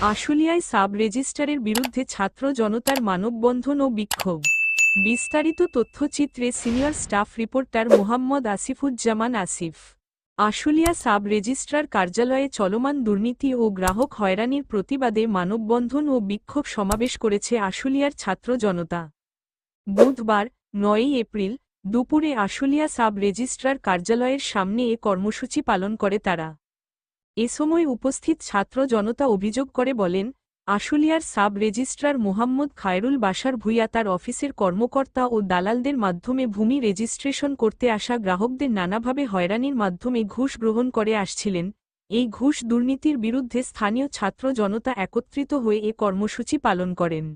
আশুলিয়ায় sub রেজিস্ট্রারের বিরুদ্ধে ছাত্র জনতার মানববন্ধন ও বিক্ষোভ। বিস্তারিত তথ্যচিত্রে senior staff reporter Mohammad Asifuzzaman Asif. Ashulia sub registrar কার্যালয়ে চলমান দুর্নীতি ও গ্রাহক হয়রানির প্রতিবাদে মানববন্ধন ও বিক্ষোভ সমাবেশ করেছে আশুলিয়ার ছাত্র জনতা। বুধবার, নয়ই এপ্রিল, দুপুরে আশুলিয়া সাব রেজিস্ট্রার কার্যালয়ের সামনে এ কর্মসূচি পালন করে তারা। এ সময় উপস্থিত ছাত্র জনতা অভিযোগ করে বলেন, আশুলিয়ার সাব রেজিস্ট্রার মোহাম্মদ খায়রুল বাশার ভুইয়া তার অফিসের কর্মকর্তা ও দালালদের মাধ্যমে ভূমি রেজিস্ট্রেশন করতে আসা গ্রাহকদের নানাভাবে হয়রানির মাধ্যমে ঘুষ গ্রহণ করে আসছিলেন। এই ঘুষ দুর্নীতির বিরুদ্ধে স্থানীয় ছাত্র জনতা একত্রিত হয়ে এ কর্মসূচি পালন করেন।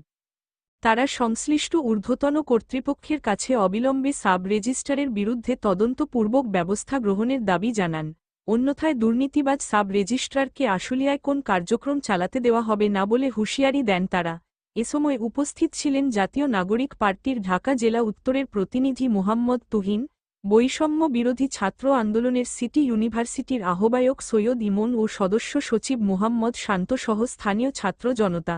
তারা সংশ্লিষ্ট ঊর্ধ্বতন কর্তৃপক্ষের কাছে অবিলম্বে সাব রেজিস্ট্রারের বিরুদ্ধে তদন্তপূর্বক ব্যবস্থা গ্রহণের দাবি জানান। অন্যথায় দুর্নীতিবাজ সাব রেজিস্ট্রারকে আশুলিয়ায় কোন কার্যক্রম চালাতে দেওয়া হবে না বলে হুঁশিয়ারি দেন তারা। এ সময় উপস্থিত ছিলেন জাতীয় নাগরিক পার্টির ঢাকা জেলা উত্তরের প্রতিনিধি মোহাম্মদ তুহিন, বৈষম্য বিরোধী ছাত্র আন্দোলনের সিটি ইউনিভার্সিটির আহ্বায়ক সৈয়দ ইমন ও সদস্য সচিব মোহাম্মদ শান্তসহ স্থানীয় ছাত্র জনতা।